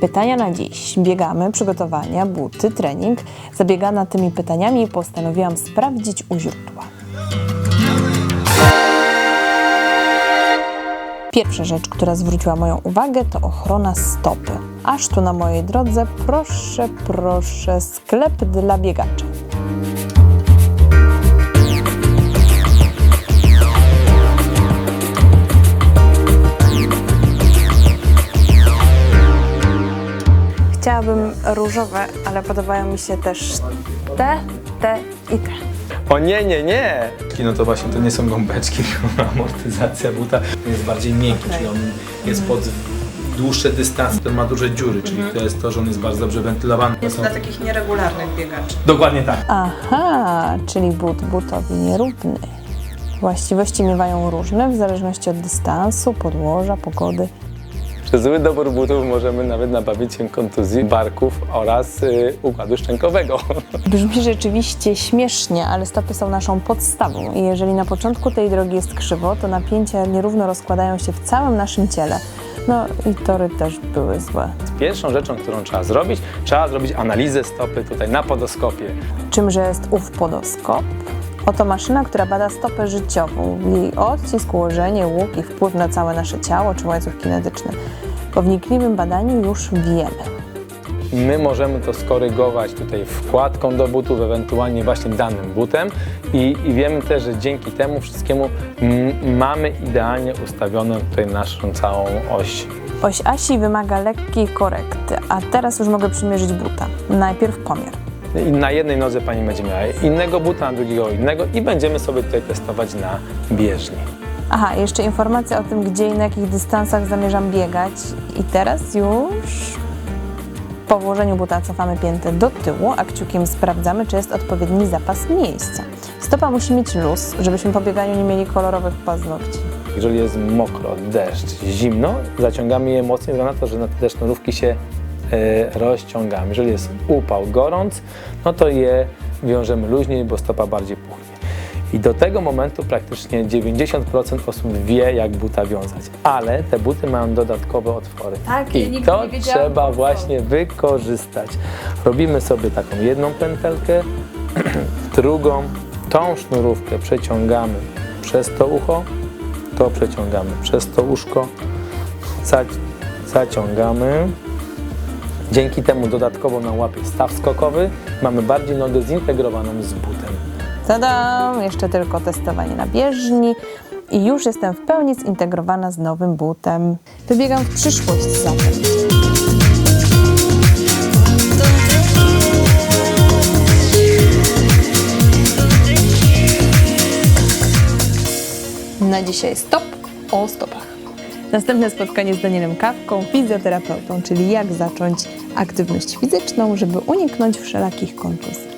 Pytania na dziś. Biegamy, przygotowania, buty, trening. Zabiegana tymi pytaniami postanowiłam sprawdzić u źródła. Pierwsza rzecz, która zwróciła moją uwagę, to ochrona stopy. Aż tu na mojej drodze, proszę, proszę, sklep dla biegaczy. Chciałabym różowe, ale podobają mi się też te, te i te. O nie, nie, nie! No to właśnie to nie są gąbeczki, tylko amortyzacja buta jest bardziej miękki, czyli on jest pod dłuższe dystanse, to ma duże dziury, czyli to jest to, że on jest bardzo dobrze wentylowany. To Jest są... dla takich nieregularnych biegaczy. Dokładnie tak. Aha, czyli but butowi nierówny. Właściwości miewają różne w zależności od dystansu, podłoża, pogody. Przez zły dobór butów możemy nawet nabawić się kontuzji barków oraz y, układu szczękowego. Brzmi rzeczywiście śmiesznie, ale stopy są naszą podstawą i jeżeli na początku tej drogi jest krzywo, to napięcia nierówno rozkładają się w całym naszym ciele. No i tory też były złe. Pierwszą rzeczą, którą trzeba zrobić, trzeba zrobić analizę stopy tutaj na podoskopie. Czymże jest ów podoskop? Oto maszyna, która bada stopę życiową, jej odcisk, ułożenie, łuk i wpływ na całe nasze ciało czy łańcuch kinetyczny. Po wnikliwym badaniu już wiemy. My możemy to skorygować tutaj wkładką do butów, ewentualnie właśnie danym butem i, i wiemy też, że dzięki temu wszystkiemu mamy idealnie ustawioną tutaj naszą całą oś. Oś asi wymaga lekkiej korekty, a teraz już mogę przymierzyć buta. Najpierw pomiar. I na jednej nodze Pani będzie miała innego buta, na drugiego innego i będziemy sobie tutaj testować na bieżni. Aha, jeszcze informacja o tym, gdzie i na jakich dystansach zamierzam biegać. I teraz już po włożeniu buta cofamy piętę do tyłu, a kciukiem sprawdzamy, czy jest odpowiedni zapas miejsca. Stopa musi mieć luz, żebyśmy po bieganiu nie mieli kolorowych paznokci. Jeżeli jest mokro, deszcz, zimno, zaciągamy je mocniej, na to, że na te sznurówki się rozciągamy. Jeżeli jest upał, gorąc, no to je wiążemy luźniej, bo stopa bardziej puchnie. I do tego momentu praktycznie 90% osób wie, jak buta wiązać. Ale te buty mają dodatkowe otwory. Tak, I to trzeba właśnie wykorzystać. Robimy sobie taką jedną pętelkę, drugą, tą sznurówkę przeciągamy przez to ucho, to przeciągamy przez to uszko, zac- zaciągamy. Dzięki temu dodatkowo nam łapie staw skokowy, mamy bardziej nogę zintegrowaną z butem. Tada! Jeszcze tylko testowanie na bieżni i już jestem w pełni zintegrowana z nowym butem. Wybiegam w przyszłość zatem. Na dzisiaj stop o stopach. Następne spotkanie z Danielem Kawką, fizjoterapeutą, czyli jak zacząć aktywność fizyczną, żeby uniknąć wszelakich kontuzji.